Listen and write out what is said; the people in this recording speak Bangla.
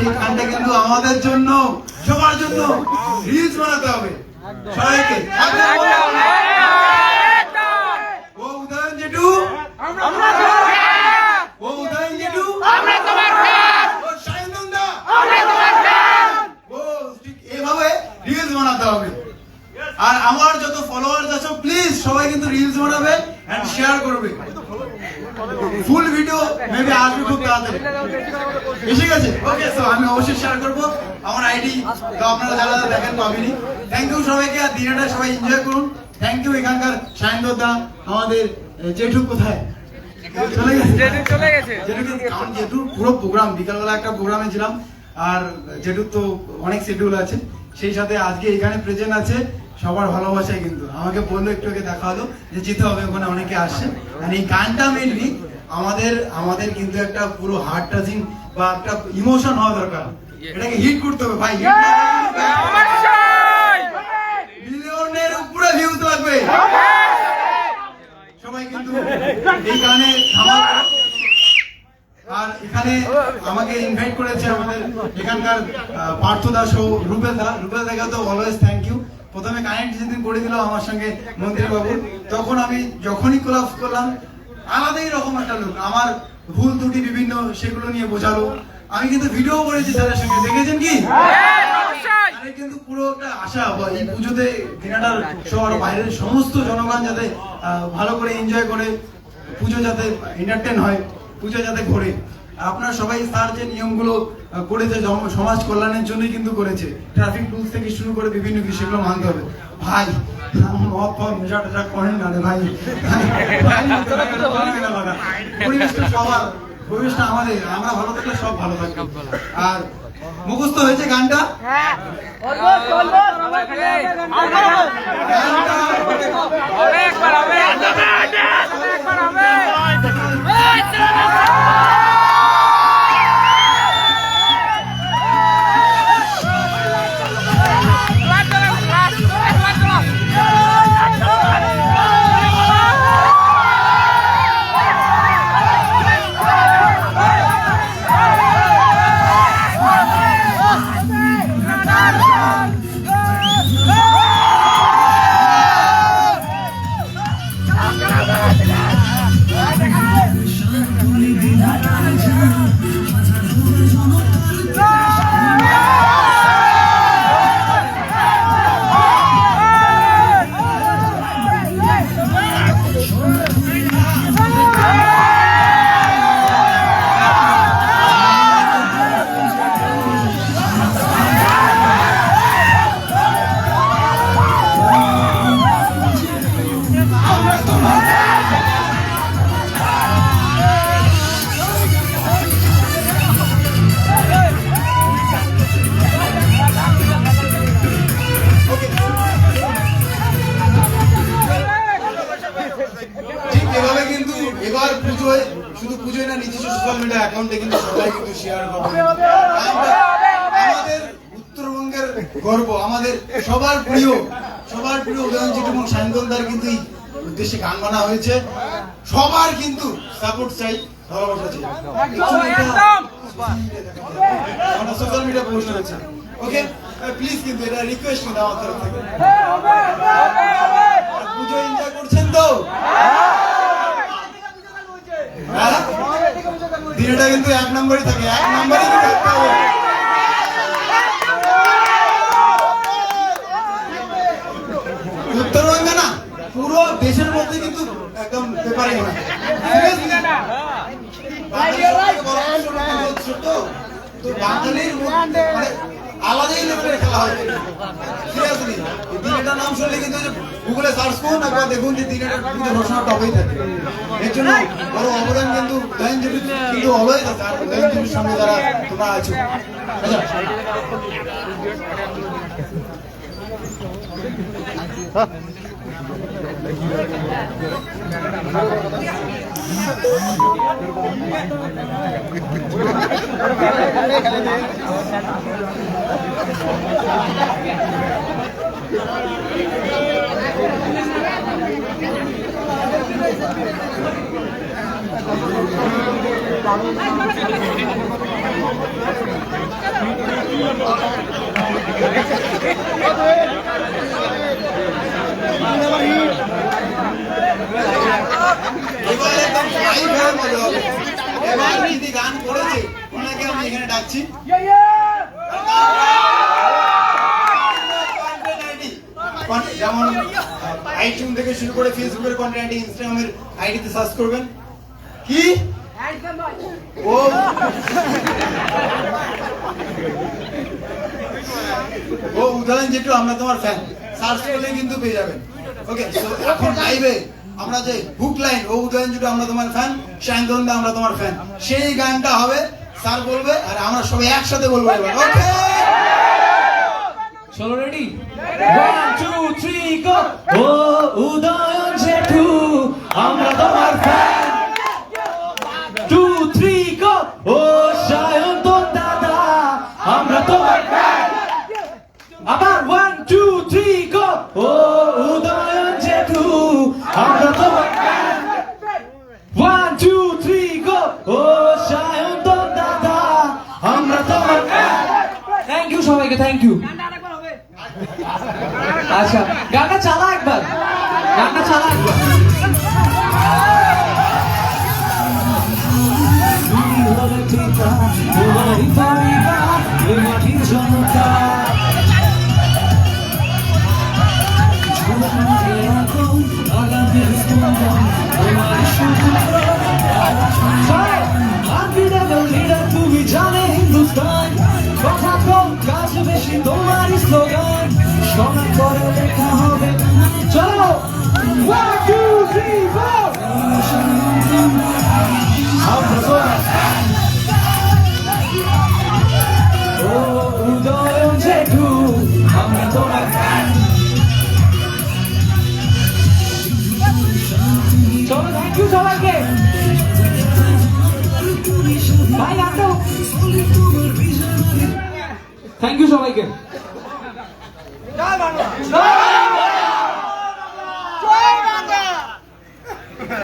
সেই কিন্তু আমাদের জন্য সবার জন্য রিলস বানাতে হবে। সবাইকে ও জেঠু। ও জেঠু। রিলস বানাতে হবে। আর আমার যত ফলোয়ার্স আছো প্লিজ সবাই কিন্তু রিলস বানাবে এন্ড শেয়ার করবে। ফুল ভিডিও মেবি আসবে খুব তাড়াতাড়ি। এসে গেছে? ওকে সো আমি অবশ্যই শেয়ার করব। আমার আইডি তো আপনারা যারা যারা দেখেন পাবেনি থ্যাংক ইউ সবাইকে আর দিনটা সবাই এনজয় করুন। থ্যাংক ইউ এখানকার সায়ন্তন আমাদের জেঠু কোথায়? চলে গেছে। জেঠু চলে গেছে। জেঠু কারণ জেঠুর পুরো প্রোগ্রাম বিকালবেলা একটা প্রোগ্রামে ছিলাম। আর জেঠুর তো অনেক শিডিউল আছে। সেই সাথে আজকে এখানে প্রেজেন্ট আছে। সবার ভালোবাসায় কিন্তু। আমাকে বলল একটু আগে দেখা হলো যে যেতে হবে ওখানে অনেকে আসছে। আর এই গানটা মেনলি আমাদের আমাদের কিন্তু একটা পুরো হার্ট টাচিং বা একটা ইমোশন হওয়া দরকার। এটাকে হিট করতে হবে ভাই। মিলিয়নের উপরে ভিউজ লাগবে। সবাই কিন্তু এই গানে আর এখানে আমাকে ইনভাইট করেছে আমাদের এখানকার পার্থ দাস ও রুবেল দা। রুবেল দাকে তো অলওয়েজ থ্যাংক ইউ প্রথমে কানেক্ট যেদিন করে দিল আমার সঙ্গে মন্ত্রী বাবু তখন আমি যখনই কোলাপস করলাম আলাদাই রকম একটা লোক আমার ভুল ত্রুটি বিভিন্ন সেগুলো নিয়ে বোঝালো। আমি কিন্তু ভিডিও করেছি স্যারের সঙ্গে। দেখেছেন কি? কিন্তু পুরো একটা আশা। এই পুজোতে দিনাটার শহর বাইরের সমস্ত জনগণ যাতে ভালো করে এনজয় করে পুজো যাতে এন্টারটেন হয় পুজো যাতে ঘোরে। আপনারা সবাই স্যার যে নিয়মগুলো করেছে সমাজ কল্যাণের জন্যই কিন্তু করেছে। ট্রাফিক রুলস থেকে শুরু করে বিভিন্ন কিছু সেগুলো মানতে হবে। ভাই টেশা করেন না রে ভাই পরিবেশটা সবার পরিবেশটা আমাদের আমরা ভালো থাকলে সব ভালো থাকবে আর মুখস্থ হয়েছে গানটা সবাই কিন্তু শেয়ার করবে। আমাদের উত্তরবঙ্গের গর্ব আমাদের সবার প্রিয় সবার প্রিয় উদয়নজিৎ এবং সায়ন্তনদার কিন্তু এই উদ্দেশ্যে গান বানা হয়েছে। সবার কিন্তু সাপোর্ট চাই ভালোবাসা চাই। আমরা সোশ্যাল মিডিয়া পোস্ট হয়েছে ওকে প্লিজ কিন্তু এটা রিকোয়েস্ট কিন্তু আমার তরফ থেকে। পুজো এনজয় করছেন তো? হ্যাঁ? দিনটা কিন্তু এক নম্বরই থাকে, এক নম্বরই থাকতে হবে। উত্তরবঙ্গে না পুরো দেশের মধ্যে কিন্তু একদম পেপারে তো বাঙালির মানে আলাদাই লেভেলের খেলা হয়। সিরিয়াসলি দিনেটার নাম শুনলে কিন্তু গুগলে সার্চ করুন একবার দেখুন যে দিনেটার কিন্তু ঘোষণা টপেই থাকে। এর জন্য বড় অবদান কিন্তু দয়নজীবী কিন্তু অলওয়েজ আছে, আর দয়নজীবীর সঙ্গে যারা তোমরা আছো। আচ্ছা। চলো এবার গান করেছে ওনাকে আমি এখানে ডাকছি। যেমন আইটিউন থেকে শুরু করে ফেসবুকের কন্টেন্ট ইনস্টাগ্রামের আইডিতে সার্চ করবেন। কি? ও। ও, উদাহরণ যেটু, আমরা তোমার ফ্যান সার্চ করলে কিন্তু পেয়ে যাবেন। ওকে এখন লাইভে আমরা যে হুক লাইন ও উদাহরণ যেটু, আমরা তোমার ফ্যান শাইন্দন্দা আমরা তোমার ফ্যান সেই গানটা হবে স্যার বলবে, আর আমরা সবাই একসাথে বলব ওকে চলো রেডি গো। ও উদয়ন জেঠু আমরা তোমার ফ্যান টু, থ্রি, গো। ও সায়ন্তন দাদা, আমরা তোমার ফ্যান আবার ওয়ান টু থ্রি গো। ও উদয়ন জেঠু আমরা তোমার fan one two three go. ও সায়ন্তন দাদা, আমরা তোমার সবাইকে থ্যাংক ইউ আচ্ছা গানটা চালা একবার। গানটা চালা একবার। তুমি দেখা হবে চলো টু থ্রি ফোর ও উদয়ন জেঠু আমরা তোমার। চলো থ্যাংক ইউ সবাইকে ভাই থ্যাংক ইউ সবাইকে